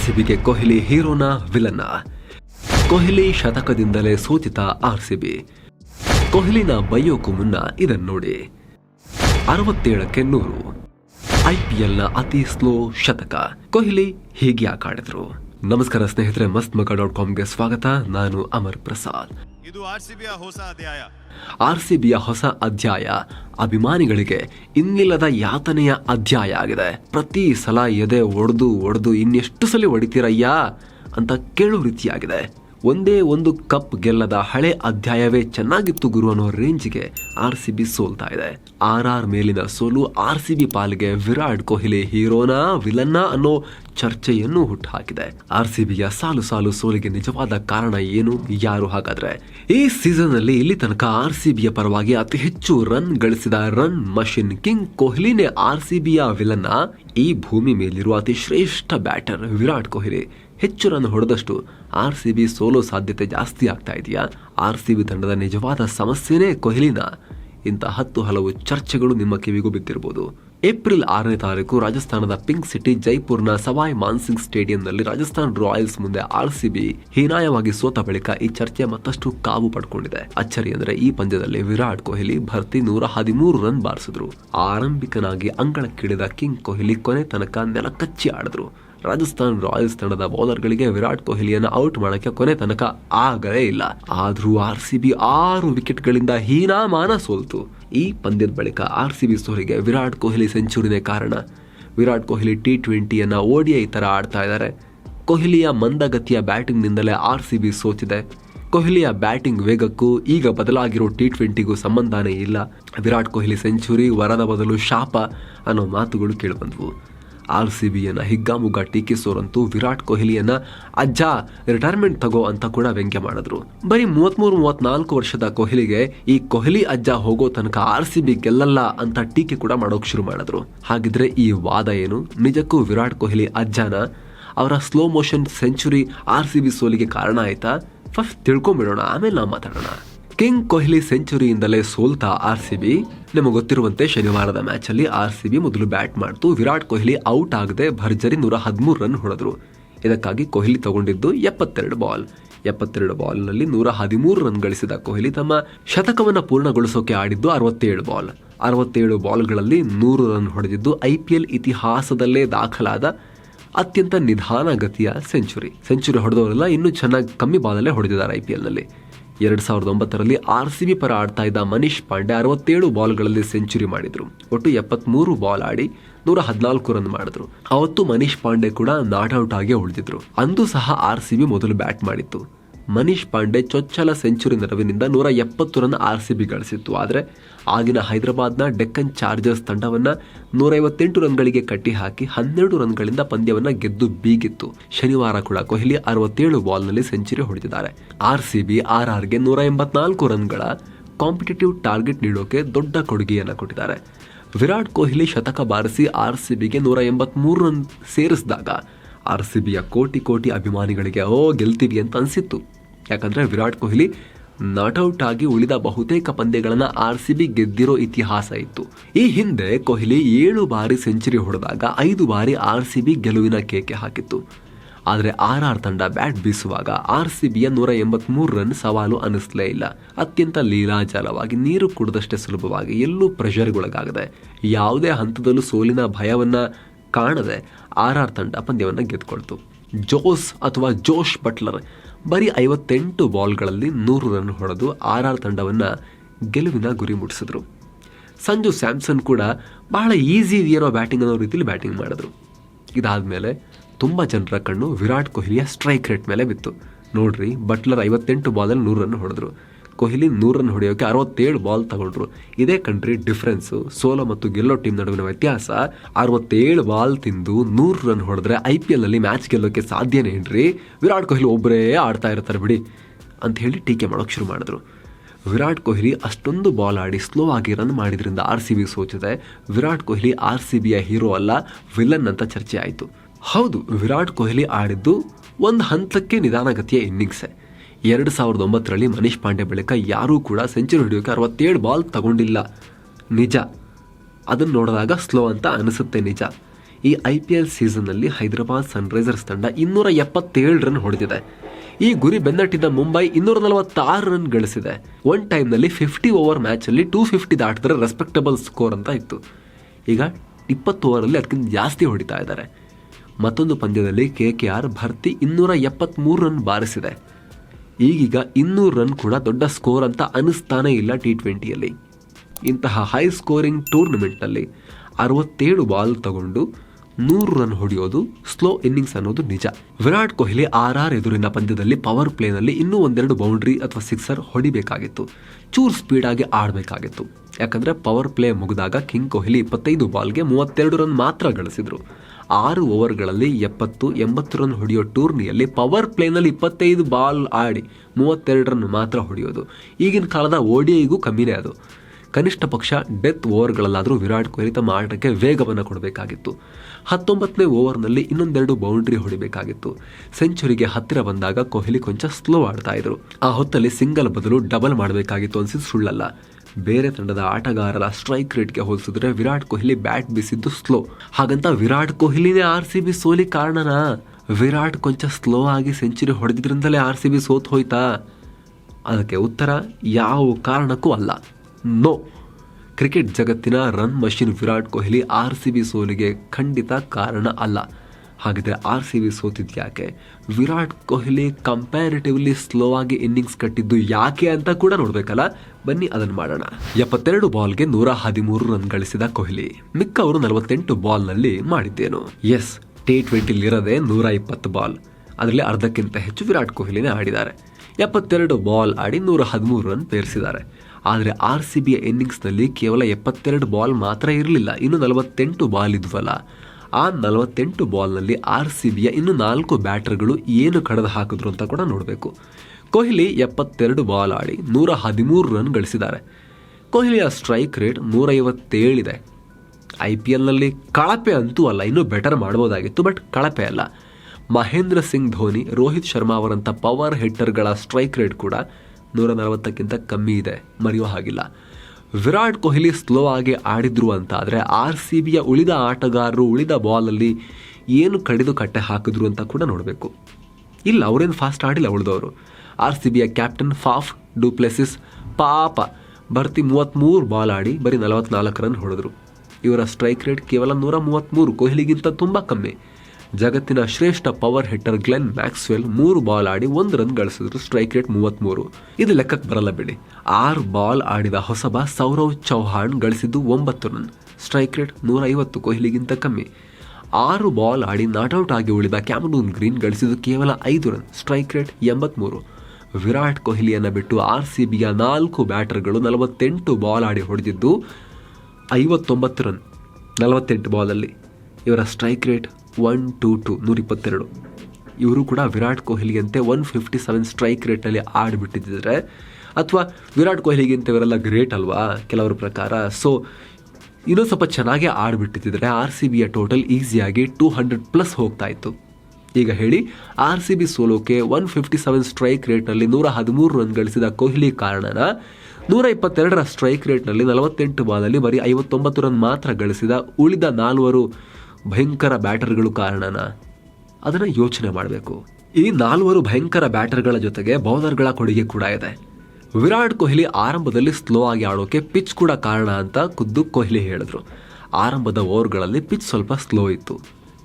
R ಸಿಬಿಗೆ ಕೊಹ್ಲಿ ಹೀರೋನ, ವಿಲನ್ನ. ಕೊಹ್ಲಿ ಶತಕದಿಂದಲೇ ಸೋತಿತ ಆರ್ಸಿಬಿ. ಕೊಹ್ಲಿನ ಬೈಯೋಕು ಮುನ್ನ ಇದನ್ನ ನೋಡಿ. ಅರವತ್ತೇಳಕ್ಕೆ ನೂರು. ಐಪಿಎಲ್ನ ಅತಿ ಸ್ಲೋ ಶತಕ. ಕೊಹ್ಲಿ ಹೀಗೆ ಯಾಕೆ ಆಡಿದ್ರು ನಮಸ್ಕಾರ ಸ್ನೇಹಿತರೆ ಮಸ್ತ್ ಮಗ ಡಾಟ್ ಕಾಮ್ಗೆ ಸ್ವಾಗತ. ನಾನು ಅಮರ್ ಪ್ರಸಾದ್. ಇದು ಆರ್ ಸಿ ಬಿಯ ಹೊಸ ಅಧ್ಯಾಯ. ಆರ್ ಸಿ ಬಿಯ ಹೊಸ ಅಧ್ಯಾಯ. ಅಭಿಮಾನಿಗಳಿಗೆ ಇನ್ನಿಲ್ಲದ ಯಾತನೆಯ ಅಧ್ಯಾಯ ಆಗಿದೆ. ಪ್ರತಿ ಸಲ ಎದೆ ಒಡೆದು ಒಡೆದು ಇನ್ನೆಷ್ಟು ಸಲ ಹೊಡಿತೀರಯ್ಯ ಅಂತ ಕೇಳುವ ರೀತಿಯಾಗಿದೆ. ಒಂದೇ ಒಂದು ಕಪ್ ಗೆಲ್ಲದ ಹಳೆ ಅಧ್ಯಾಯವೇ ಚೆನ್ನಾಗಿತ್ತು ಗುರು ಅನ್ನೋ ರೇಂಜ್ಗೆ ಆರ್ ಸಿ ಬಿ ಸೋಲ್ತಾ ಇದೆ. ಆರ್ ಆರ್ ಮೇಲಿನ ಸೋಲು ಆರ್ ಸಿ ಬಿ ಪಾಲಿಗೆ ವಿರಾಟ್ ಕೊಹ್ಲಿ ಹೀರೋನಾ, ವಿಲನ್ನ ಅನ್ನೋ ಚರ್ಚೆಯನ್ನು ಹುಟ್ಟುಹಾಕಿದೆ. ಆರ್ ಸಿ ಬಿಯ ಸಾಲು ಸಾಲು ಸೋಲಿಗೆ ನಿಜವಾದ ಕಾರಣ ಏನು? ಯಾರು ಹಾಗಾದ್ರೆ? ಈ ಸೀಸನ್ ಅಲ್ಲಿ ಇಲ್ಲಿ ತನಕ ಆರ್ ಸಿ ಬಿಯ ಪರವಾಗಿ ಅತಿ ಹೆಚ್ಚು ರನ್ ಗಳಿಸಿದ ರನ್ ಮಷಿನ್ ಕಿಂಗ್ ಕೊಹ್ಲಿನೇ ಆರ್ ಸಿ ಬಿಯ ವಿಲನ್ನ ಈ ಭೂಮಿ ಮೇಲಿರುವ ಅತಿ ಶ್ರೇಷ್ಠ ಬ್ಯಾಟರ್ ವಿರಾಟ್ ಕೊಹ್ಲಿ. ಹೆಚ್ಚು ರನ್ ಹೊಡೆದಷ್ಟು ಆರ್ ಸಿ ಬಿ ಸೋಲೋ ಸಾಧ್ಯತೆ ಜಾಸ್ತಿ ಆಗ್ತಾ ಇದೆಯಾ? ಆರ್ ಸಿ ಬಿ ತಂಡದ ನಿಜವಾದ ಸಮಸ್ಯೆನೇ ಕೊಹ್ಲಿನ. ಇಂಥ ಹತ್ತು ಹಲವು ಚರ್ಚೆಗಳು ನಿಮ್ಮ ಕಿವಿಗೂ ಬಿದ್ದಿರಬಹುದು ಏಪ್ರಿಲ್ ಆರನೇ ತಾರೀಕು ರಾಜಸ್ಥಾನದ ಪಿಂಕ್ ಸಿಟಿ ಜೈಪುರ್ನ ಸವಾಯ್ ಮಾನ್ಸಿಂಗ್ ಸ್ಟೇಡಿಯಂನಲ್ಲಿ ರಾಜಸ್ಥಾನ್ ರಾಯಲ್ಸ್ ಮುಂದೆ ಆರ್ ಸಿ ಬಿ ಹೀನಾಯವಾಗಿ ಸೋತ ಬಳಿಕ ಈ ಚರ್ಚೆ ಮತ್ತಷ್ಟು ಕಾವು ಪಡ್ಕೊಂಡಿದೆ. ಅಚ್ಚರಿ ಅಂದ್ರೆ ಈ ಪಂದ್ಯದಲ್ಲಿ ವಿರಾಟ್ ಕೊಹ್ಲಿ ಭರ್ತಿ ನೂರ ಹದಿಮೂರು ರನ್ ಬಾರಿಸಿದ್ರು. ಆರಂಭಿಕನಾಗಿ ಅಂಗಳಕ್ಕಿಳಿದ ಕಿಂಗ್ ಕೊಹ್ಲಿ ಕೊನೆ ತನಕ ನೆಲಕಚ್ಚಿ ಆಡಿದ್ರು. ರಾಜಸ್ಥಾನ್ ರಾಯಲ್ಸ್ ತಂಡದ ಬೌಲರ್ಗಳಿಗೆ ವಿರಾಟ್ ಕೊಹ್ಲಿಯನ್ನು ಔಟ್ ಮಾಡಕ್ಕೆ ಕೊನೆ ತನಕ ಆಗಲೇ ಇಲ್ಲ. ಆದರೂ ಆರ್ ಸಿ ಬಿ ಆರು ವಿಕೆಟ್ಗಳಿಂದ ಹೀನಾಮಾನ ಸೋಲ್ತು. ಈ ಪಂದ್ಯದ ಬಳಿಕ ಆರ್ ಸಿ ಬಿ ಸೋಲಿಗೆ ವಿರಾಟ್ ಕೊಹ್ಲಿ ಸೆಂಚುರಿನೇ ಕಾರಣ. ವಿರಾಟ್ ಕೊಹ್ಲಿ ಟಿ ಟ್ವೆಂಟಿಯನ್ನ ಓಡಿಐ ತರ ಆಡ್ತಾ ಇದ್ದಾರೆ. ಕೊಹ್ಲಿಯ ಮಂದಗತಿಯ ಬ್ಯಾಟಿಂಗ್ನಿಂದಲೇ ಆರ್ ಸಿ ಬಿ ಸೋತಿದೆ. ಕೊಹ್ಲಿಯ ಬ್ಯಾಟಿಂಗ್ ವೇಗಕ್ಕೂ ಈಗ ಬದಲಾಗಿರೋ ಟಿ ಟ್ವೆಂಟಿಗೂ ಸಂಬಂಧನೇ ಇಲ್ಲ. ವಿರಾಟ್ ಕೊಹ್ಲಿ ಸೆಂಚುರಿ, ವರದ ಬದಲು ಶಾಪ ಅನ್ನೋ ಮಾತುಗಳು ಕೇಳಿಬಂದವು ಆರ್ ಸಿ ಬಿಯನ್ನು ಹಿಗ್ಗಾಮುಗ್ಗಾ ಟೀಕಿಸೋರಂತೂ ವಿರಾಟ್ ಕೊಹ್ಲಿಯನ್ನ, ಅಜ್ಜ ರಿಟೈರ್ಮೆಂಟ್ ತಗೋ ಅಂತ ಕೂಡ ವ್ಯಂಗ್ಯ ಮಾಡಿದ್ರು. ಬರೀ ಮೂವತ್ಮೂರು, ಮೂವತ್ನಾಲ್ಕು ವರ್ಷದ ಕೊಹ್ಲಿಗೆ ಈ ಕೊಹ್ಲಿ ಅಜ್ಜ ಹೋಗೋ ತನಕ ಆರ್ ಸಿ ಬಿ ಗೆಲ್ಲಲ್ಲ ಅಂತ ಟೀಕೆ ಕೂಡ ಮಾಡೋಕೆ ಶುರು ಮಾಡಿದ್ರು. ಹಾಗಿದ್ರೆ ಈ ವಾದ ಏನು? ನಿಜಕ್ಕೂ ವಿರಾಟ್ ಕೊಹ್ಲಿ ಅಜ್ಜನ ಅವರ slow motion century R C B ಸೋಲಿಗೆ ಕಾರಣ ಆಯ್ತಾ? ಫಸ್ಟ್ ತಿಳ್ಕೊಂಬಿಡೋಣ. ಆಮೇಲೆ ನಾವು ಮಾತಾಡೋಣ. ಕಿಂಗ್ ಕೊಹ್ಲಿ ಸೆಂಚುರಿಯಿಂದಲೇ ಸೋಲ್ತಾ ಆರ್ ಸಿ ಬಿ. ನಿಮಗೆ ಗೊತ್ತಿರುವಂತೆ ಶನಿವಾರದ ಮ್ಯಾಚ್ ಅಲ್ಲಿ ಆರ್ ಸಿ ಬಿ ಮೊದಲು ಬ್ಯಾಟ್ ಮಾಡ್ತು. ವಿರಾಟ್ ಕೊಹ್ಲಿ ಔಟ್ ಆಗದೆ ಭರ್ಜರಿ ನೂರ ಹದಿಮೂರು ರನ್ ಹೊಡೆದ್ರು. ಇದಕ್ಕಾಗಿ ಕೊಹ್ಲಿ ತಗೊಂಡಿದ್ದು ಎಪ್ಪತ್ತೆರಡು ಬಾಲ್. ಎಪ್ಪತ್ತೆರಡು ಬಾಲ್ನಲ್ಲಿ ನೂರ ಹದಿಮೂರು ರನ್ ಗಳಿಸಿದ ಕೊಹ್ಲಿ ತಮ್ಮ ಶತಕವನ್ನ ಪೂರ್ಣಗೊಳಿಸೋಕೆ ಆಡಿದ್ದು ಅರವತ್ತೇಳು ಬಾಲ್. ಅರವತ್ತೇಳು ಬಾಲ್ಗಳಲ್ಲಿ ನೂರು ರನ್ ಹೊಡೆದಿದ್ದು ಐ ಪಿ ಎಲ್ ಇತಿಹಾಸದಲ್ಲೇ ದಾಖಲಾದ ಅತ್ಯಂತ ನಿಧಾನಗತಿಯ ಸೆಂಚುರಿ. ಸೆಂಚುರಿ ಹೊಡೆದವರೆಲ್ಲ ಇನ್ನೂ ಚೆನ್ನಾಗಿ ಕಮ್ಮಿ ಬಾಲಲ್ಲೇ ಹೊಡೆದಿದ್ದಾರೆ ಐ ಪಿ ಎಲ್ನಲ್ಲಿ. ಎರಡ್ ಸಾವಿರದ ಒಂಬತ್ತರಲ್ಲಿ ಆರ್ ಸಿ ಬಿ ಪರ ಆಡ್ತಾ ಇದ್ದ ಮನೀಶ್ ಪಾಂಡೆ ಅರವತ್ತೇಳು ಬಾಲ್ಗಳಲ್ಲಿ ಸೆಂಚುರಿ ಮಾಡಿದ್ರು. ಒಟ್ಟು ಎಪ್ಪತ್ಮೂರು ಬಾಲ್ ಆಡಿ ನೂರ ಹದಿನಾಲ್ಕು ರನ್ ಮಾಡಿದ್ರು. ಅವತ್ತು ಮನೀಶ್ ಪಾಂಡೆ ಕೂಡ ನಾಟ್ ಔಟ್ ಆಗಿ ಉಳಿದಿದ್ರು. ಅಂದು ಸಹ ಆರ್ ಸಿ ಬಿ ಮೊದಲು ಬ್ಯಾಟ್ ಮಾಡಿತ್ತು. ಮನೀಶ್ ಪಾಂಡೆ ಚೊಚ್ಚಲ ಸೆಂಚುರಿ ನೆರವಿನಿಂದ ನೂರ ಎಪ್ಪತ್ತು ರನ್ ಆರ್ ಸಿ ಬಿ ಗಳಿಸಿತ್ತು. ಆದರೆ ಆಗಿನ ಹೈದರಾಬಾದ್ನ ಡೆಕ್ಕನ್ ಚಾರ್ಜರ್ಸ್ ತಂಡವನ್ನ ನೂರೈವತ್ತೆಂಟು ರನ್ಗಳಿಗೆ ಕಟ್ಟಿಹಾಕಿ ಹನ್ನೆರಡು ರನ್ಗಳಿಂದ ಪಂದ್ಯವನ್ನು ಗೆದ್ದು ಬೀಗಿತ್ತು. ಶನಿವಾರ ಕೂಡ ಕೊಹ್ಲಿ ಅರವತ್ತೇಳು ಬಾಲ್ನಲ್ಲಿ ಸೆಂಚುರಿ ಹೊಡೆದಿದ್ದಾರೆ. ಆರ್ ಸಿ ಬಿ ಆರ್ ಆರ್ಗೆ ನೂರ ಎಂಬತ್ನಾಲ್ಕು ರನ್ಗಳ ಕಾಂಪಿಟೇಟಿವ್ ಟಾರ್ಗೆಟ್ ನೀಡೋಕೆ ದೊಡ್ಡ ಕೊಡುಗೆಯನ್ನು ಕೊಟ್ಟಿದ್ದಾರೆ. ವಿರಾಟ್ ಕೊಹ್ಲಿ ಶತಕ ಬಾರಿಸಿ ಆರ್ ಸಿ ಬಿಗೆ ನೂರ ಎಂಬತ್ಮೂರು ರನ್ ಸೇರಿಸಿದಾಗ ಆರ್ ಸಿ ಬಿಯ ಕೋಟಿ ಕೋಟಿ ಅಭಿಮಾನಿಗಳಿಗೆ ಓ ಗೆಲ್ತೀವಿ ಅಂತ ಅನಿಸಿತ್ತು. ಯಾಕಂದ್ರೆ ವಿರಾಟ್ ಕೊಹ್ಲಿ ನಾಟ್ಔಟ್ ಆಗಿ ಉಳಿದ ಬಹುತೇಕ ಪಂದ್ಯಗಳನ್ನು ಆರ್ ಸಿ ಬಿ ಗೆದ್ದಿರೋ ಇತಿಹಾಸ ಇತ್ತು. ಈ ಹಿಂದೆ ಕೊಹ್ಲಿ ಏಳು ಬಾರಿ ಸೆಂಚುರಿ ಹೊಡೆದಾಗ ಐದು ಬಾರಿ ಆರ್ ಸಿ ಬಿ ಗೆಲುವಿನ ಕೇಕೆ ಹಾಕಿತ್ತು. ಆದರೆ ಆರ್ ಆರ್ ತಂಡ ಬ್ಯಾಟ್ ಬೀಸುವಾಗ ಆರ್ ಸಿ ಬಿಯ ನೂರ ಎಂಬತ್ಮೂರು ರನ್ ಸವಾಲು ಅನ್ನಿಸ್ಲೇ ಇಲ್ಲ. ಅತ್ಯಂತ ಲೀಲಾಜಾಲವಾಗಿ ನೀರು ಕುಡಿದಷ್ಟೇ ಸುಲಭವಾಗಿ ಎಲ್ಲೂ ಪ್ರೆಷರ್ಗೊಳಗಾಗದೆ ಯಾವುದೇ ಹಂತದಲ್ಲೂ ಸೋಲಿನ ಭಯವನ್ನ ಕಾಣದೆ ಆರ್ ಆರ್ ತಂಡ ಪಂದ್ಯವನ್ನು ಗೆದ್ದುಕೊಳ್ತು ಜೋಸ್ ಅಥವಾ ಜೋಶ್ ಬಟ್ಲರ್ ಬರೀ ಐವತ್ತೆಂಟು ಬಾಲ್ಗಳಲ್ಲಿ ನೂರು ರನ್ ಹೊಡೆದು ಆರ್ ಆರ್ ತಂಡವನ್ನು ಗೆಲುವಿನ ಗುರಿ ಮುಟ್ಟಿಸಿದ್ರು ಸಂಜು ಸ್ಯಾಮ್ಸನ್ ಕೂಡ ಬಹಳ ಈಸಿ ಏನೋ ಬ್ಯಾಟಿಂಗ್ ಅನ್ನೋ ರೀತಿಯಲ್ಲಿ ಬ್ಯಾಟಿಂಗ್ ಮಾಡಿದ್ರು. ಇದಾದಮೇಲೆ ತುಂಬ ಜನರ ಕಣ್ಣು ವಿರಾಟ್ ಕೊಹ್ಲಿಯ ಸ್ಟ್ರೈಕ್ ರೇಟ್ ಮೇಲೆ ಬಿತ್ತು. ನೋಡ್ರಿ ಬಟ್ಲರ್ ಐವತ್ತೆಂಟು ಬಾಲಲ್ಲಿ ನೂರು ರನ್ ಹೊಡೆದ್ರು. ಕೊಹ್ಲಿ ನೂರು ರನ್ ಹೊಡೆಯೋಕೆ ಅರವತ್ತೇಳು ಬಾಲ್ ತಗೊಂಡ್ರು. ಇದೇ ಕಂಟ್ರಿ ಡಿಫ್ರೆನ್ಸು ಸೋಲೋ ಮತ್ತು ಗೆಲ್ಲೋ ಟೀಮ್ ನಡುವಿನ ವ್ಯತ್ಯಾಸ, ಅರವತ್ತೇಳು ಬಾಲ್ ತಿಂದು ನೂರು ರನ್ ಹೊಡೆದ್ರೆ ಐ ಪಿ ಎಲ್ನಲ್ಲಿ ಮ್ಯಾಚ್ ಗೆಲ್ಲೋಕೆ ಸಾಧ್ಯನೇನ್ರಿ ವಿರಾಟ್ ಕೊಹ್ಲಿ ಒಬ್ಬರೇ ಆಡ್ತಾ ಇರ್ತಾರೆ ಬಿಡಿ ಅಂತ ಹೇಳಿ ಟೀಕೆ ಮಾಡೋಕೆ ಶುರು ಮಾಡಿದ್ರು. ವಿರಾಟ್ ಕೊಹ್ಲಿ ಅಷ್ಟೊಂದು ಬಾಲ್ ಆಡಿ ಸ್ಲೋ ಆಗಿ ರನ್ ಮಾಡಿದ್ರಿಂದ ಆರ್ ಸಿ ಬಿ ಸೋಚಿದೆ. ವಿರಾಟ್ ಕೊಹ್ಲಿ ಆರ್ ಸಿ ಬಿಯ ಹೀರೋ ಅಲ್ಲ ವಿಲನ್ ಅಂತ ಚರ್ಚೆ ಆಯಿತು. ಹೌದು, ವಿರಾಟ್ ಕೊಹ್ಲಿ ಆಡಿದ್ದು ಒಂದು ಹಂತಕ್ಕೆ ನಿಧಾನಗತಿಯ ಇನ್ನಿಂಗ್ಸೆ ಎರಡು ಸಾವಿರದ ಒಂಬತ್ತರಲ್ಲಿ ಮನೀಶ್ ಪಾಂಡೆ ಬಳಿಕ ಯಾರೂ ಕೂಡ ಸೆಂಚುರಿ ಹೊಡೆಯೋಕೆ ಅರವತ್ತೇಳು ಬಾಲ್ ತಗೊಂಡಿಲ್ಲ. ನಿಜ. ಅದನ್ನು ನೋಡಿದಾಗ ಸ್ಲೋ ಅಂತ ಅನಿಸುತ್ತೆ ನಿಜ. ಈ ಐ ಪಿ ಎಲ್ ಸೀಸನ್ನಲ್ಲಿ ಹೈದರಾಬಾದ್ ಸನ್ರೈಸರ್ಸ್ ತಂಡ ಇನ್ನೂರ ಎಪ್ಪತ್ತೇಳು ರನ್ ಹೊಡೆದಿದೆ. ಈ ಗುರಿ ಬೆನ್ನಟ್ಟಿದ್ದ ಮುಂಬೈ ಇನ್ನೂರ ನಲವತ್ತಾರು ರನ್ ಗಳಿಸಿದೆ. ಒನ್ ಟೈಮ್ನಲ್ಲಿ ಫಿಫ್ಟಿ ಓವರ್ ಮ್ಯಾಚಲ್ಲಿ ಟೂ ಫಿಫ್ಟಿ ದಾಟಿದ್ರೆ ರೆಸ್ಪೆಕ್ಟಬಲ್ ಸ್ಕೋರ್ ಅಂತ ಇತ್ತು. ಈಗ ಇಪ್ಪತ್ತು ಓವರಲ್ಲಿ ಅದಕ್ಕಿಂತ ಜಾಸ್ತಿ ಹೊಡಿತಾ ಇದ್ದಾರೆ. ಮತ್ತೊಂದು ಪಂದ್ಯದಲ್ಲಿ ಕೆ ಕೆ ಆರ್ ಭರ್ತಿ ಇನ್ನೂರ ಎಪ್ಪತ್ತ್ಮೂರು ರನ್ ಬಾರಿಸಿದೆ. ಈಗೀಗ ಇನ್ನೂರು ರನ್ ಕೂಡ ದೊಡ್ಡ ಸ್ಕೋರ್ ಅಂತ ಅನಿಸ್ತಾನೇ ಇಲ್ಲ ಟಿ ಟ್ವೆಂಟಿಯಲ್ಲಿ ಇಂತಹ ಹೈ ಸ್ಕೋರಿಂಗ್ ಟೂರ್ನಮೆಂಟ್ನಲ್ಲಿ ಅರವತ್ತೇಳು ಬಾಲ್ ತಗೊಂಡು ನೂರು ರನ್ ಹೊಡೆಯೋದು ಸ್ಲೋ ಇನ್ನಿಂಗ್ಸ್ ಅನ್ನೋದು ನಿಜ. ವಿರಾಟ್ ಕೊಹ್ಲಿ ಆರ್ ಆರ್ ಎದುರಿನ ಪಂದ್ಯದಲ್ಲಿ ಪವರ್ ಪ್ಲೇನಲ್ಲಿ ಇನ್ನೂ ಒಂದೆರಡು ಬೌಂಡ್ರಿ ಅಥವಾ ಸಿಕ್ಸರ್ ಹೊಡಿಬೇಕಾಗಿತ್ತು. ಚೂರ್ ಸ್ಪೀಡಾಗಿ ಆಡಬೇಕಾಗಿತ್ತು. ಯಾಕಂದರೆ ಪವರ್ ಪ್ಲೇ ಮುಗಿದಾಗ ಕಿಂಗ್ ಕೊಹ್ಲಿ ಇಪ್ಪತ್ತೈದು ಬಾಲ್ಗೆ ಮೂವತ್ತೆರಡು ರನ್ ಮಾತ್ರ ಗಳಿಸಿದ್ರು. ಆರು ಓವರ್ಗಳಲ್ಲಿ ಎಪ್ಪತ್ತು ಎಂಬತ್ತು ರನ್ ಹೊಡೆಯೋ ಟೂರ್ನಿಯಲ್ಲಿ ಪವರ್ ಪ್ಲೇನಲ್ಲಿ ಇಪ್ಪತ್ತೈದು ಬಾಲ್ ಆಡಿ ಮೂವತ್ತೆರಡು ರನ್ ಮಾತ್ರ ಹೊಡೆಯೋದು. ಈಗಿನ ಕಾಲದ ಓಡಿಐಗೂ ಕಮ್ಮಿನೇ ಅದು. ಕನಿಷ್ಠ ಪಕ್ಷ ಡೆತ್ ಓವರ್ಗಳಲ್ಲಾದರೂ ವಿರಾಟ್ ಕೊಹ್ಲಿ ತಮ್ಮ ಆಟಕ್ಕೆ ವೇಗವನ್ನು ಕೊಡಬೇಕಾಗಿತ್ತು. ಹತ್ತೊಂಬತ್ತನೇ ಓವರ್ನಲ್ಲಿ ಇನ್ನೊಂದೆರಡು ಬೌಂಡ್ರಿ ಹೊಡಿಬೇಕಾಗಿತ್ತು. ಸೆಂಚುರಿಗೆ ಹತ್ತಿರ ಬಂದಾಗ ಕೊಹ್ಲಿ ಕೊಂಚ ಸ್ಲೋ ಆಡ್ತಾ ಇದ್ರು. ಆ ಹೊತ್ತಲ್ಲಿ ಸಿಂಗಲ್ ಬದಲು ಡಬಲ್ ಮಾಡಬೇಕಾಗಿತ್ತು ಅನಿಸಿದ ಸುಳ್ಳಲ್ಲ. ಬೇರೆ ತಂಡದ ಆಟಗಾರರ ಸ್ಟ್ರೈಕ್ ರೇಟ್ಗೆ ಹೋಲಿಸಿದ್ರೆ ವಿರಾಟ್ ಕೊಹ್ಲಿ ಬ್ಯಾಟ್ ಬಿಸಿದ್ದು ಸ್ಲೋ ಹಾಗಂತ ವಿರಾಟ್ ಕೊಹ್ಲಿನೇ ಆರ್ ಸಿ ಬಿ ಸೋಲಿ ಕಾರಣನಾ? ವಿರಾಟ್ ಕೊಂಚ ಸ್ಲೋ ಆಗಿ ಸೆಂಚುರಿ ಹೊಡೆದಿದ್ರಿಂದಲೇ ಆರ್ ಸಿ ಬಿ ಸೋತ್ ಹೋಯ್ತಾ? ಅದಕ್ಕೆ ಉತ್ತರ, ಯಾವ ಕಾರಣಕ್ಕೂ ಅಲ್ಲ. ನೋ ಕ್ರಿಕೆಟ್ ಜಗತ್ತಿನ run machine Virat Kohli R C B ಸೋಲಿಗೆ ಖಂಡಿತ ಕಾರಣ ಅಲ್ಲ. ಹಾಗಿದ್ರೆ ಆರ್ ಸಿ ಬಿ ಸೋತಿದ್ಯಾಕೆ? ವಿರಾಟ್ ಕೊಹ್ಲಿ ಕಂಪ್ಯಾರಿಟಿವ್ಲಿ ಸ್ಲೋ ಆಗಿ ಇನ್ನಿಂಗ್ಸ್ ಕಟ್ಟಿದ್ದು ಯಾಕೆ ಅಂತ ಕೂಡ ನೋಡ್ಬೇಕಲ್ಲ? ಬನ್ನಿ ಅದನ್ನು ಮಾಡೋಣ. ಎಪ್ಪತ್ತೆರಡು ಬಾಲ್ಗೆ ನೂರ ಹದಿಮೂರು ರನ್ ಗಳಿಸಿದ ಕೊಹ್ಲಿ. ಮಿಕ್ಕ ಅವರು ನಲವತ್ತೆಂಟು ಬಾಲ್ನಲ್ಲಿ ಮಾಡಿದ್ದೇನು. ಎಸ್ ಟಿ ಟ್ವೆಂಟಿಲಿರದೆ ನೂರ ಇಪ್ಪತ್ತು ಬಾಲ್ ಅದರಲ್ಲಿ ಅರ್ಧಕ್ಕಿಂತ ಹೆಚ್ಚು ವಿರಾಟ್ ಕೊಹ್ಲಿನೇ ಆಡಿದ್ದಾರೆ. ಎಪ್ಪತ್ತೆರಡು ಬಾಲ್ ಆಡಿ ನೂರ ಹದಿಮೂರು ರನ್ ಪೇರಿಸಿದ್ದಾರೆ. ಆದರೆ ಆರ್ ಸಿ ಬಿಯ ಇನ್ನಿಂಗ್ಸ್ನಲ್ಲಿ ಕೇವಲ ಎಪ್ಪತ್ತೆರಡು ಬಾಲ್ ಮಾತ್ರ ಇರಲಿಲ್ಲ. ಇನ್ನು ನಲವತ್ತೆಂಟು ಬಾಲ್ ಇದ್ವಲ್ಲ. ಆ ನಲವತ್ತೆಂಟು ಬಾಲ್ನಲ್ಲಿ ಆರ್ ಸಿ ಬಿಯ ಇನ್ನು ನಾಲ್ಕು ಬ್ಯಾಟರ್ಗಳು ಏನು ಕಡದು ಹಾಕಿದ್ರು ಅಂತ ಕೂಡ ನೋಡಬೇಕು. ಕೊಹ್ಲಿ ಎಪ್ಪತ್ತೆರಡು ಬಾಲ್ ಆಡಿ ನೂರ ಹದಿಮೂರು ರನ್ ಗಳಿಸಿದ್ದಾರೆ. ಕೊಹ್ಲಿಯ ಸ್ಟ್ರೈಕ್ ರೇಟ್ ನೂರೈವತ್ತೇಳಿದೆ. ಐ ಪಿ ಎಲ್ನಲ್ಲಿ ಕಳಪೆ ಅಂತೂ ಅಲ್ಲ, ಇನ್ನೂ ಬೆಟರ್ ಮಾಡ್ಬೋದಾಗಿತ್ತು, ಬಟ್ ಕಳಪೆ ಅಲ್ಲ. ಮಹೇಂದ್ರ ಸಿಂಗ್ ಧೋನಿ, ರೋಹಿತ್ ಶರ್ಮಾ ಅವರಂಥ ಪವರ್ ಹಿಟ್ಟರ್ಗಳ ಸ್ಟ್ರೈಕ್ ರೇಟ್ ಕೂಡ ನೂರ ನಲವತ್ತಕ್ಕಿಂತ ಕಮ್ಮಿ ಇದೆ, ಮರೆಯೋ ಹಾಗಿಲ್ಲ. ವಿರಾಟ್ ಕೊಹ್ಲಿ ಸ್ಲೋ ಆಗಿ ಆಡಿದ್ರು ಅಂತ ಆದರೆ ಆರ್ ಸಿ ಬಿಯ ಉಳಿದ ಆಟಗಾರರು ಉಳಿದ ಬಾಲಲ್ಲಿ ಏನು ಕಡಿದು ಕಟ್ಟೆ ಹಾಕಿದ್ರು ಅಂತ ಕೂಡ ನೋಡಬೇಕು. ಇಲ್ಲ, ಅವರೇನು ಫಾಸ್ಟ್ ಆಡಿಲ್ಲ ಉಳಿದವರು. ಆರ್ ಸಿ ಬಿಯ ಕ್ಯಾಪ್ಟನ್ ಫಾಫ್ ಡುಪ್ಲೆಸಿಸ್ ಪಾಪ ಬರ್ತಿ ಮೂವತ್ತ್ಮೂರು ಬಾಲ್ ಆಡಿ ಬರೀ ನಲವತ್ನಾಲ್ಕು ರನ್ ಹೊಡೆದ್ರು. ಇವರ ಸ್ಟ್ರೈಕ್ ರೇಟ್ ಕೇವಲ ನೂರ ಮೂವತ್ತ್ಮೂರು ಕೊಹ್ಲಿಗಿಂತ ತುಂಬ ಕಮ್ಮಿ. ಜಗತ್ತಿನ ಶ್ರೇಷ್ಠ ಪವರ್ ಹಿಟ್ಟರ್ ಗ್ಲೆನ್ ಮ್ಯಾಕ್ಸ್ವೆಲ್ ಮೂರು ಬಾಲ್ ಆಡಿ ಒಂದು ರನ್ ಗಳಿಸಿದ್ರು ಸ್ಟ್ರೈಕ್ ರೇಟ್ ಮೂವತ್ತ್ಮೂರು ಇದು ಲೆಕ್ಕಕ್ಕೆ ಬರಲ್ಲ ಬಿಡಿ. ಆರು ಬಾಲ್ ಆಡಿದ ಹೊಸಬ ಸೌರವ್ ಚೌಹಾಣ್ ಗಳಿಸಿದ್ದು ಒಂಬತ್ತು ರನ್. ಸ್ಟ್ರೈಕ್ ರೇಟ್ ನೂರ ಐವತ್ತು ಕೊಹ್ಲಿಗಿಂತ ಕಮ್ಮಿ. ಆರು ಬಾಲ್ ಆಡಿ ನಾಟ್ಔಟ್ ಆಗಿ ಉಳಿದ ಕ್ಯಾಮರೂನ್ ಗ್ರೀನ್ ಗಳಿಸಿದ್ದು ಕೇವಲ ಐದು ರನ್. ಸ್ಟ್ರೈಕ್ ರೇಟ್ ಎಂಬತ್ಮೂರು. ವಿರಾಟ್ ಕೊಹ್ಲಿಯನ್ನು ಬಿಟ್ಟು ಆರ್ ಸಿ ಬಿಯ ನಾಲ್ಕು ಬ್ಯಾಟರ್ಗಳು ನಲವತ್ತೆಂಟು ಬಾಲ್ ಆಡಿ ಹೊಡೆದಿದ್ದು ಐವತ್ತೊಂಬತ್ತು ರನ್. ನಲವತ್ತೆಂಟು ಬಾಲಲ್ಲಿ. ಇವರ strike rate one, two two, ನೂರಿಪ್ಪತ್ತೆರಡು. ಇವರು ಕೂಡ ವಿರಾಟ್ ಕೊಹ್ಲಿಯಂತೆ ಒನ್ ಫಿಫ್ಟಿ ಸೆವೆನ್ ಸ್ಟ್ರೈಕ್ ರೇಟಲ್ಲಿ ಆಡಿಬಿಟ್ಟಿದ್ದರೆ ಅಥವಾ ವಿರಾಟ್ ಕೊಹ್ಲಿಗಿಂತ ಇವರೆಲ್ಲ ಗ್ರೇಟ್ ಅಲ್ವಾ? ಕೆಲವರ ಪ್ರಕಾರ. ಸೊ ಇನ್ನೂ ಸ್ವಲ್ಪ ಚೆನ್ನಾಗಿ ಆಡಿಬಿಟ್ಟಿದ್ರೆ ಆರ್ ಸಿ ಬಿಯ ಟೋಟಲ್ ಈಸಿಯಾಗಿ ಟೂ ಹಂಡ್ರೆಡ್ ಪ್ಲಸ್ ಹೋಗ್ತಾ ಇತ್ತು. ಈಗ ಹೇಳಿ ಆರ್ ಸಿ ಬಿ ಸೋಲೋಕೆ ಒನ್ ಫಿಫ್ಟಿ ಸೆವೆನ್ ಸ್ಟ್ರೈಕ್ ರೇಟ್ನಲ್ಲಿ ನೂರ ಹದಿಮೂರು ರನ್ ಗಳಿಸಿದ ಕೊಹ್ಲಿ ಕಾರಣನ ನೂರ ಇಪ್ಪತ್ತೆರಡರ ಸ್ಟ್ರೈಕ್ ರೇಟ್ನಲ್ಲಿ ನಲವತ್ತೆಂಟು ಬಾಲಲ್ಲಿ ಬರೀ ಐವತ್ತೊಂಬತ್ತು ರನ್ ಮಾತ್ರ ಗಳಿಸಿದ ಉಳಿದ ನಾಲ್ವರು ಭಯಂಕರ ಬ್ಯಾಟರ್ಗಳು ಕಾರಣನ. ಅದನ್ನು ಯೋಚನೆ ಮಾಡಬೇಕು. ಈ ನಾಲ್ವರು ಭಯಂಕರ ಬ್ಯಾಟರ್ಗಳ ಜೊತೆಗೆ ಬೌಲರ್ಗಳ ಕೊಡುಗೆ ಕೂಡ ಇದೆ. ವಿರಾಟ್ ಕೊಹ್ಲಿ ಆರಂಭದಲ್ಲಿ ಸ್ಲೋ ಆಗಿ ಆಡೋಕೆ ಪಿಚ್ ಕೂಡ ಕಾರಣ ಅಂತ ಖುದ್ದು ಕೊಹ್ಲಿ ಹೇಳಿದ್ರು. ಆರಂಭದ ಓವರ್ಗಳಲ್ಲಿ ಪಿಚ್ ಸ್ವಲ್ಪ ಸ್ಲೋ ಇತ್ತು.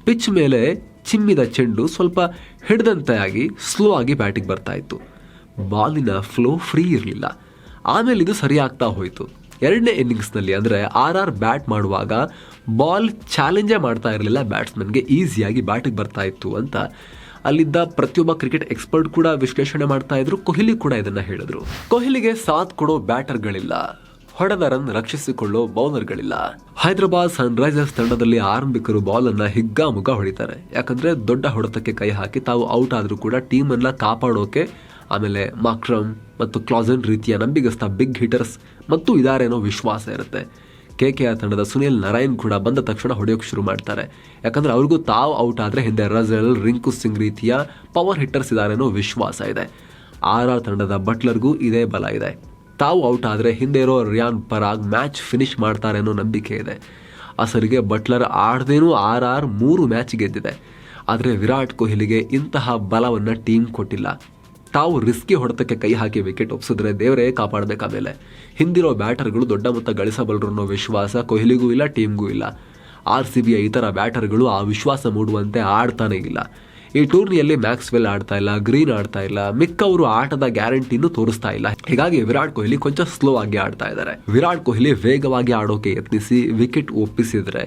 ಪಿಚ್ ಮೇಲೆ ಚಿಮ್ಮಿದ ಚೆಂಡು ಸ್ವಲ್ಪ ಹಿಡಿದಂತೆ ಆಗಿ ಸ್ಲೋ ಆಗಿ ಬ್ಯಾಟಿಗೆ ಬರ್ತಾ ಇತ್ತು. ಬಾಲಿನ ಫ್ಲೋ ಫ್ರೀ ಇರಲಿಲ್ಲ. ಆಮೇಲೆ ಇದು ಸರಿಯಾಗ್ತಾ ಹೋಯಿತು. ಎರಡನೇ ಇನ್ನಿಂಗ್ಸ್ನಲ್ಲಿ ಅಂದರೆ ಆರ್ ಆರ್ ಬ್ಯಾಟ್ ಮಾಡುವಾಗ ಬಾಲ್ ಚಾಲೆಂಜೇ ಮಾಡ್ತಾ ಇರಲಿಲ್ಲ ಬ್ಯಾಟ್ಸ್ಮನ್ಗೆ ಈಸಿಯಾಗಿ ಬ್ಯಾಟಿಗೆ ಬರ್ತಾ ಇತ್ತು ಅಂತ ಅಲ್ಲಿದ್ದ ಪ್ರತಿಯೊಬ್ಬ ಕ್ರಿಕೆಟ್ ಎಕ್ಸ್ಪರ್ಟ್ ಕೂಡ ವಿಶ್ಲೇಷಣೆ ಮಾಡ್ತಾ ಇದ್ರು. ಕೊಹ್ಲಿ ಕೂಡ ಇದನ್ನ ಹೇಳಿದ್ರು. ಕೊಹ್ಲಿಗೆ ಸಾಥ್ ಕೊಡೋ ಬ್ಯಾಟರ್ಗಳಿಲ್ಲ. ಹೊಡೆದ ರನ್ ರಕ್ಷಿಸಿಕೊಳ್ಳೋ ಬೌಲರ್ಗಳಿಲ್ಲ. ಹೈದರಾಬಾದ್ ಸನ್ರೈಸರ್ಸ್ ತಂಡದಲ್ಲಿ ಆರಂಭಿಕರು ಬಾಲ್ ಅನ್ನ ಹಿಗ್ಗಾಮುಗ್ಗ ಹೊಡಿತಾರೆ. ಯಾಕಂದ್ರೆ ದೊಡ್ಡ ಹೊಡೆತಕ್ಕೆ ಕೈ ಹಾಕಿ ತಾವು ಔಟ್ ಆದ್ರೂ ಕೂಡ ಟೀಮ್ ಅನ್ನ ಕಾಪಾಡೋಕೆ ಆಮೇಲೆ ಮಾಕ್ರಮ್ ಮತ್ತು ಕ್ಲಾಸನ್ ರೀತಿಯ ನಂಬಿಗಸ್ತ ಬಿಗ್ ಹಿಟರ್ಸ್ ಮತ್ತು ಇದಾರೇನೋ ವಿಶ್ವಾಸ ಇರುತ್ತೆ. ಕೆ ಕೆ ಆರ್ ತಂಡದ ಸುನಿಲ್ ನಾರಾಯಣ್ ಕೂಡ ಬಂದ ತಕ್ಷಣ ಹೊಡೆಯೋಕ್ಕೆ ಶುರು ಮಾಡ್ತಾರೆ. ಯಾಕಂದ್ರೆ ಅವ್ರಿಗೂ ತಾವು ಔಟ್ ಆದರೆ ಹಿಂದೆ ರಜಲ್, ರಿಂಕು ಸಿಂಗ್ ರೀತಿಯ ಪವರ್ ಹಿಟ್ಟರ್ಸ್ ಇದಾರೇನೋ ವಿಶ್ವಾಸ ಇದೆ. ಆರ್ ಆರ್ ತಂಡದ ಬಟ್ಲರ್ಗೂ ಇದೇ ಬಲ ಇದೆ. ತಾವು ಔಟ್ ಆದರೆ ಹಿಂದೆ ಇರೋ ರಿಯಾನ್ ಪರಾಗ್ ಮ್ಯಾಚ್ ಫಿನಿಶ್ ಮಾಡ್ತಾರೆ ಅನ್ನೋ ನಂಬಿಕೆ ಇದೆ. ಅಸಲಿಗೆ ಬಟ್ಲರ್ ಆಡ್ದೇನೂ ಆರ್ ಆರ್ ಮೂರು ಮ್ಯಾಚ್ ಗೆದ್ದಿದೆ. ಆದರೆ ವಿರಾಟ್ ಕೊಹ್ಲಿಗೆ ಇಂತಹ ಬಲವನ್ನು ಟೀಮ್ ಕೊಟ್ಟಿಲ್ಲ. ತಾವು ರಿಸ್ಕಿ ಹೊಡೆತಕ್ಕೆ ಕೈ ಹಾಕಿ ವಿಕೆಟ್ ಒಪ್ಪಿಸಿದ್ರೆ ದೇವರೇ ಕಾಪಾಡಬೇಕಾಮೇಲೆ ಹಿಂದಿರೋ ಬ್ಯಾಟರ್ಗಳು ದೊಡ್ಡ ಮೊತ್ತ ಗಳಿಸಬಲ್ಲರು ಅನ್ನೋ ವಿಶ್ವಾಸ ಕೊಹ್ಲಿಗೂ ಇಲ್ಲ ಟೀಮ್ಗೂ ಇಲ್ಲ. ಆರ್ ಸಿ ಬಿಯ ಇತರ ಬ್ಯಾಟರ್ಗಳು ಆ ವಿಶ್ವಾಸ ಮೂಡುವಂತೆ ಆಡ್ತಾನೇ ಇಲ್ಲ. ಈ ಟೂರ್ನಿಯಲ್ಲಿ ಮ್ಯಾಕ್ಸ್ವೆಲ್ ಆಡ್ತಾ ಇಲ್ಲ ಗ್ರೀನ್ ಆಡ್ತಾ ಇಲ್ಲ, ಮಿಕ್ಕವರು ಆಟದ ಗ್ಯಾರಂಟಿನೂ ತೋರಿಸ್ತಾ ಇಲ್ಲ. ಹೀಗಾಗಿ ವಿರಾಟ್ ಕೊಹ್ಲಿ ಕೊಂಚ ಸ್ಲೋ ಆಗಿ ಆಡ್ತಾ ಇದ್ದಾರೆ ವಿರಾಟ್ ಕೊಹ್ಲಿ ವೇಗವಾಗಿ ಆಡೋಕೆ ಯತ್ನಿಸಿ ವಿಕೆಟ್ ಒಪ್ಪಿಸಿದ್ರೆ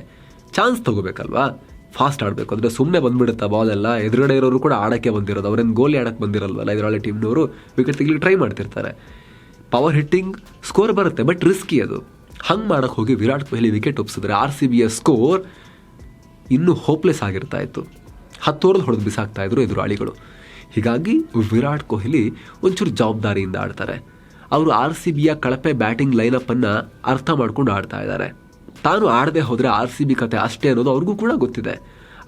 ಚಾನ್ಸ್ ತಗೋಬೇಕಲ್ವಾ? ಫಾಸ್ಟ್ ಆಡಬೇಕು. ಅಂದರೆ ಸುಮ್ಮನೆ ಬಂದ್ಬಿಡುತ್ತೆ ಬಾಲ್ ಎಲ್ಲ. ಎದುರುಗಡೆ ಇರೋರು ಕೂಡ ಆಡಕ್ಕೆ ಬಂದಿರೋದು. ಅವ್ರೇನು ಗೋಲಿ ಆಡೋಕ್ಕೆ ಬಂದಿರಲ್ವಲ್ಲ? ಇದರೊಳಗೆ ಟೀಮ್ನವರು ವಿಕೆಟ್ ತೆಗಿಲಿಕ್ಕೆ ಟ್ರೈ ಮಾಡ್ತಿರ್ತಾರೆ. ಪವರ್ ಹಿಟ್ಟಿಂಗ್ ಸ್ಕೋರ್ ಬರುತ್ತೆ ಬಟ್ ರಿಸ್ಕಿ ಅದು. ಹಂಗೆ ಮಾಡಕ್ಕೆ ಹೋಗಿ ವಿರಾಟ್ ಕೊಹ್ಲಿ ವಿಕೆಟ್ ಒಪ್ಸಿದ್ರೆ ಆರ್ ಸಿ ಬಿಯ ಸ್ಕೋರ್ ಇನ್ನೂ ಹೋಪ್ಲೆಸ್ ಆಗಿರ್ತಾ ಇತ್ತು. ಹತ್ತು ಓವರ್ ಹೊಡೆದು ಬಿಸಾಕ್ತಾ ಇದ್ರು ಎದುರಾಳಿಗಳು. ಹೀಗಾಗಿ ವಿರಾಟ್ ಕೊಹ್ಲಿ ಒಂಚೂರು ಜವಾಬ್ದಾರಿಯಿಂದ ಆಡ್ತಾರೆ. ಅವರು ಆರ್ ಸಿ ಬಿಯ ಕಳಪೆ ಬ್ಯಾಟಿಂಗ್ ಲೈನಪ್ಪನ್ನು ಅರ್ಥ ಮಾಡ್ಕೊಂಡು ಆಡ್ತಾ ಇದ್ದಾರೆ. ತಾನು ಆಡದೆ ಹೋದರೆ ಆರ್ ಸಿ ಬಿ ಕತೆ ಅಷ್ಟೇ ಅನ್ನೋದು ಅವ್ರಿಗೂ ಕೂಡ ಗೊತ್ತಿದೆ.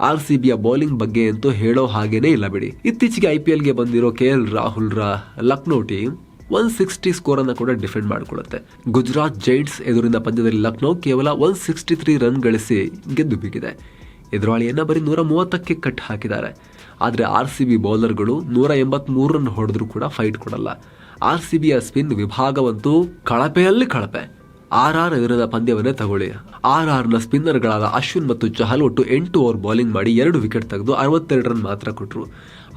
ಆರ್ ಸಿ ಬಿಯ ಬೌಲಿಂಗ್ ಬಗ್ಗೆ ಅಂತೂ ಹೇಳೋ ಹಾಗೇನೇ ಇಲ್ಲ ಬಿಡಿ. ಇತ್ತೀಚೆಗೆ ಐ ಪಿ ಎಲ್ಗೆ ಬಂದಿರೋ ಕೆ ಎಲ್ ರಾಹುಲ್ ರ Lucknow team one sixty score ಅನ್ನ ಕೂಡ ಡಿಫೆಂಡ್ ಮಾಡಿಕೊಳ್ಳುತ್ತೆ. ಗುಜರಾತ್ ಜೈಂಟ್ಸ್ ಎದುರಿನ ಪಂದ್ಯದಲ್ಲಿ ಲಕ್ನೋ ಕೇವಲ ಒನ್ ಸಿಕ್ಸ್ಟಿ ತ್ರೀ ರನ್ ಗಳಿಸಿ ಗೆದ್ದು ಬಿಗಿದೆ ಎದುರಾಳಿಯನ್ನ ಬರೀ ನೂರ ಮೂವತ್ತಕ್ಕೆ ಕಟ್ ಹಾಕಿದ್ದಾರೆ. ಆದರೆ ಆರ್ ಸಿ ಬಿ ಬೌಲರ್ಗಳು ನೂರ ಎಂಬತ್ಮೂರು ರನ್ ಹೊಡೆದ್ರೂ ಕೂಡ ಫೈಟ್ ಕೊಡಲ್ಲ. ಆರ್ ಸಿ ಬಿಯ ಸ್ಪಿನ್ ವಿಭಾಗವಂತೂ ಕಳಪೆಯಲ್ಲಿ ಕಳಪೆ. ಆರ್ ಆರ್ ವಿರುದ್ಧ ಪಂದ್ಯವನ್ನೇ ತಗೊಳ್ಳಿ. ಆರ್ ಆರ್ನ ಸ್ಪಿನ್ನರ್ಗಳಾದ ಅಶ್ವಿನ್ ಮತ್ತು ಚಹಲ್ ಒಟ್ಟು ಎಂಟು ಓವರ್ ಬೌಲಿಂಗ್ ಮಾಡಿ ಎರಡು ವಿಕೆಟ್ ತೆಗೆದು ಅರವತ್ತೆರಡು ರನ್ ಮಾತ್ರ ಕೊಟ್ಟರು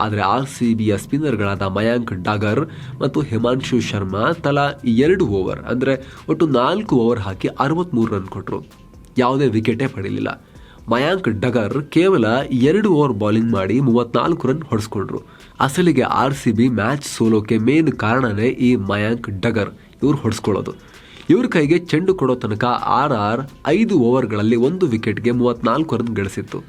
ಆದರೆ ಆರ್ ಸಿ ಬಿಯ ಸ್ಪಿನ್ನರ್ಗಳಾದ ಮಯಾಂಕ್ ಡಾಗರ್ ಮತ್ತು ಹಿಮಾಂಶು ಶರ್ಮಾ ತಲಾ ಎರಡು ಓವರ್, ಅಂದರೆ ಒಟ್ಟು ನಾಲ್ಕು ಓವರ್ ಹಾಕಿ ಅರವತ್ತ್ಮೂರು ರನ್ ಕೊಟ್ಟರು ಯಾವುದೇ ವಿಕೆಟೇ ಪಡೀಲಿಲ್ಲ ಮಯಾಂಕ್ ಡಗರ್ ಕೇವಲ ಎರಡು ಓವರ್ ಬೌಲಿಂಗ್ ಮಾಡಿ ಮೂವತ್ನಾಲ್ಕು ರನ್ ಹೊಡೆಸ್ಕೊಂಡ್ರು. ಅಸಲಿಗೆ ಆರ್ ಸಿ ಬಿ ಮ್ಯಾಚ್ ಸೋಲೋಕೆ ಮೇನ್ ಕಾರಣನೇ ಈ ಮಯಾಂಕ್ ಡಗರ್. ಇವ್ರು ಹೊಡೆಸ್ಕೊಳ್ಳೋದು. ಇವ್ರ ಕೈಗೆ ಚೆಂಡು ಕೊಡೋ ತನಕ ಆರ್ ಆರ್ ಐದು ಓವರ್ಗಳಲ್ಲಿ ಒಂದು ವಿಕೆಟ್ಗೆ ಮೂವತ್ನಾಲ್ಕು ರನ್ ಗಳಿಸಿತ್ತು.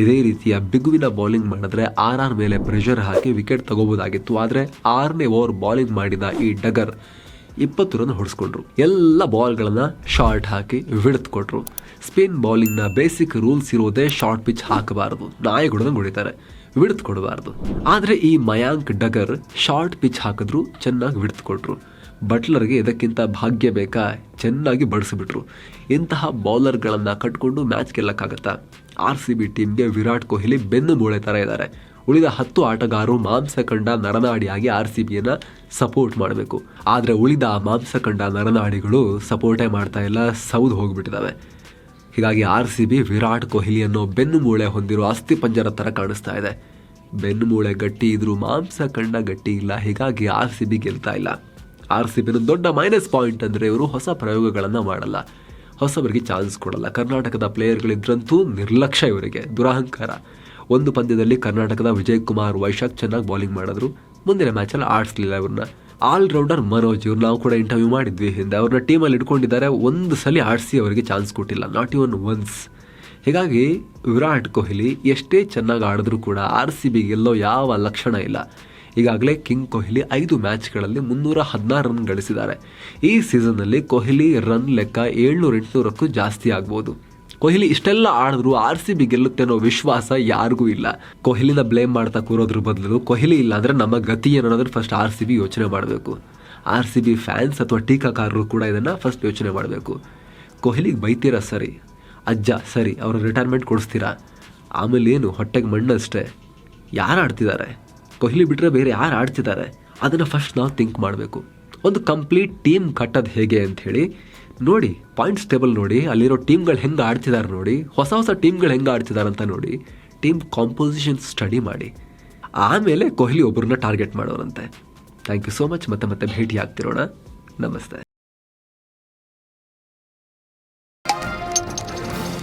ಇದೇ ರೀತಿಯ ಬಿಗುವಿನ ಬೌಲಿಂಗ್ ಮಾಡಿದ್ರೆ ಆರ್ ಆರ್ ಮೇಲೆ ಪ್ರೆಷರ್ ಹಾಕಿ ವಿಕೆಟ್ ತಗೋಬೋದಾಗಿತ್ತು ಆದರೆ ಆರನೇ ಓವರ್ ಬೌಲಿಂಗ್ ಮಾಡಿದ ಈ ಡಗರ್ ಇಪ್ಪತ್ತು ರನ್ ಹೊಡೆಸ್ಕೊಂಡ್ರು. ಎಲ್ಲ ಬಾಲ್ಗಳನ್ನು ಶಾರ್ಟ್ ಹಾಕಿ ವಿಡ್ತ್ ಕೊಟ್ರು ಸ್ಪಿನ್ ಬೌಲಿಂಗ್ನ ಬೇಸಿಕ್ ರೂಲ್ಸ್ ಇರೋದೇ ಶಾರ್ಟ್ ಪಿಚ್ ಹಾಕಬಾರದು. ನಾಯಿಗಳನ್ನ ಹೊಡಿತಾರೆ. ವಿಡ್ತ್ ಕೊಡಬಾರ್ದು ಆದರೆ ಈ ಮಯಾಂಕ್ ಡಗರ್ ಶಾರ್ಟ್ ಪಿಚ್ ಹಾಕಿದ್ರು ಚೆನ್ನಾಗಿ ವಿಡ್ತ್ ಕೊಟ್ರು ಬಟ್ಲರ್ಗೆ ಇದಕ್ಕಿಂತ ಭಾಗ್ಯ ಬೇಕಾ? ಚೆನ್ನಾಗಿ ಬಡಿಸಿಬಿಟ್ರು. ಇಂತಹ ಬೌಲರ್ಗಳನ್ನು ಕಟ್ಕೊಂಡು ಮ್ಯಾಚ್ ಗೆಲ್ಲಕ್ಕಾಗತ್ತಾ? ಆರ್ ಸಿ ಬಿ ಟೀಮ್ಗೆ ವಿರಾಟ್ ಕೊಹ್ಲಿ ಬೆನ್ನು ಮೂಳೆ ಥರ ಇದ್ದಾರೆ ಉಳಿದ ಹತ್ತು ಆಟಗಾರರು ಮಾಂಸ ಕಂಡ ನರನಾಡಿಯಾಗಿ ಆರ್ ಸಿ ಬಿಯನ್ನು ಸಪೋರ್ಟ್ ಮಾಡಬೇಕು. ಆದರೆ ಉಳಿದ ಮಾಂಸ ಕಂಡ ನರನಾಡಿಗಳು ಸಪೋರ್ಟೇ ಮಾಡ್ತಾ ಇಲ್ಲ, ಸೌದು ಹೋಗಿಬಿಟ್ಟಿದ್ದಾವೆ ಹೀಗಾಗಿ R C B Virat Kohli ಅನ್ನೋ ಬೆನ್ನು ಮೂಳೆ ಹೊಂದಿರೋ ಅಸ್ಥಿ ಪಂಜರ ಥರ ಕಾಣಿಸ್ತಾ ಇದೆ. ಬೆನ್ನು ಮೂಳೆ ಗಟ್ಟಿ ಇದ್ರೂ ಮಾಂಸ ಕಂಡ ಗಟ್ಟಿ ಇಲ್ಲ, ಹೀಗಾಗಿ ಆರ್ ಸಿ ಬಿ ಗೆಲ್ತಾ ಇಲ್ಲ. ಆರ್ ಸಿ ಬಿನ ದೊಡ್ಡ ಮೈನಸ್ ಪಾಯಿಂಟ್ ಅಂದರೆ ಇವರು ಹೊಸ ಪ್ರಯೋಗಗಳನ್ನು ಮಾಡಲ್ಲ. ಹೊಸಬರಿಗೆ ಚಾನ್ಸ್ ಕೊಡಲ್ಲ. ಕರ್ನಾಟಕದ ಪ್ಲೇಯರ್ಗಳಿದ್ರಂತೂ ನಿರ್ಲಕ್ಷ್ಯ ಇವರಿಗೆ. ದುರಹಂಕಾರ. ಒಂದು ಪಂದ್ಯದಲ್ಲಿ ಕರ್ನಾಟಕದ ವಿಜಯ್ ಕುಮಾರ್ ವೈಶಾಖ್ ಚೆನ್ನಾಗಿ ಬೌಲಿಂಗ್ ಮಾಡಿದ್ರು. ಮುಂದಿನ ಮ್ಯಾಚಲ್ಲಿ ಆಡಿಸ್ಲಿಲ್ಲ ಇವ್ರನ್ನ ಆಲ್ರೌಂಡರ್ ಮನೋಜ್ ಇವ್ರು ನಾವು ಕೂಡ ಇಂಟರ್ವ್ಯೂ ಮಾಡಿದ್ವಿ ಹಿಂದೆ. ಅವ್ರನ್ನ ಟೀಮಲ್ಲಿ ಇಟ್ಕೊಂಡಿದ್ದಾರೆ. ಒಂದು ಸಲ ಆಡಿಸಿ ಅವರಿಗೆ ಚಾನ್ಸ್ ಕೊಟ್ಟಿಲ್ಲ. ನಾಟ್ ಇವನ್ ಒನ್ಸ್ ಹೀಗಾಗಿ ವಿರಾಟ್ ಕೊಹ್ಲಿ ಎಷ್ಟೇ ಚೆನ್ನಾಗಿ ಆಡಿದ್ರೂ ಕೂಡ ಆರ್ ಸಿ ಬಿ ಗೆಲ್ಲೋ ಯಾವ ಲಕ್ಷಣ ಇಲ್ಲ. ಈಗಾಗಲೇ ಕಿಂಗ್ ಕೊಹ್ಲಿ ಐದು ಮ್ಯಾಚ್ಗಳಲ್ಲಿ ಮುನ್ನೂರ ಹದಿನಾರು ರನ್ ಗಳಿಸಿದ್ದಾರೆ. ಈ ಸೀಸನ್ನಲ್ಲಿ ಕೊಹ್ಲಿ ರನ್ ಲೆಕ್ಕ ಏಳ್ನೂರ ಎಂಟುನೂರಕ್ಕೂ ಜಾಸ್ತಿ ಆಗ್ಬೋದು. ಕೊಹ್ಲಿ ಇಷ್ಟೆಲ್ಲ ಆಡಿದ್ರು ಆರ್ ಸಿ ಬಿ ಗೆಲ್ಲುತ್ತೆ ಅನ್ನೋ ವಿಶ್ವಾಸ ಯಾರಿಗೂ ಇಲ್ಲ. ಕೊಹ್ಲಿನ ಬ್ಲೇಮ್ ಮಾಡ್ತಾ ಕೂರೋದ್ರ ಬದಲು ಕೊಹ್ಲಿ ಇಲ್ಲ ಅಂದರೆ ನಮ್ಮ ಗತಿ ಏನನ್ನೋದ್ರ ಫಸ್ಟ್ ಆರ್ ಸಿ ಬಿ ಯೋಚನೆ ಮಾಡಬೇಕು. ಆರ್ ಸಿ ಬಿ ಫ್ಯಾನ್ಸ್ ಅಥವಾ ಟೀಕಾಕಾರರು ಕೂಡ ಇದನ್ನು ಫಸ್ಟ್ ಯೋಚನೆ ಮಾಡಬೇಕು. ಕೊಹ್ಲಿಗೆ ಬೈತೀರ ಸರಿ? ಅಜ್ಜ, ಸರಿ, ಅವರು ರಿಟೈರ್ಮೆಂಟ್ ಕೊಡಿಸ್ತೀರಾ? ಆಮೇಲೆ ಏನು ಹೊಟ್ಟೆಗೆ ಮಣ್ಣಷ್ಟೇ ಯಾರು ಆಡ್ತಿದ್ದಾರೆ? ಕೊಹ್ಲಿ ಬಿಟ್ಟರೆ ಬೇರೆ ಯಾರು ಆಡ್ತಿದ್ದಾರೆ? ಅದನ್ನು ಫಸ್ಟ್ ನಾವು ಥಿಂಕ್ ಮಾಡಬೇಕು. ಒಂದು ಕಂಪ್ಲೀಟ್ ಟೀಮ್ ಕಟ್ಟೋದು ಹೇಗೆ ಅಂತ ಹೇಳಿ, ನೋಡಿ ಪಾಯಿಂಟ್ಸ್ ಟೇಬಲ್ ನೋಡಿ, ಅಲ್ಲಿರೋ ಟೀಮ್ಗಳು ಹೆಂಗೆ ಆಡ್ತಿದ್ದಾರೆ ನೋಡಿ, ಹೊಸ ಹೊಸ ಟೀಮ್ಗಳು ಹೆಂಗೆ ಆಡ್ತಿದ್ದಾರೆ ಅಂತ ನೋಡಿ ಟೀಮ್ ಕಾಂಪೋಸಿಷನ್ ಸ್ಟಡಿ ಮಾಡಿ. ಆಮೇಲೆ ಕೊಹ್ಲಿ ಒಬ್ಬರನ್ನ ಟಾರ್ಗೆಟ್ ಮಾಡೋರಂತೆ. ಥ್ಯಾಂಕ್ ಯು ಸೋ ಮಚ್ ಮತ್ತೆ ಮತ್ತೆ ಭೇಟಿ ಆಗ್ತಿರೋಣ ನಮಸ್ತೆ.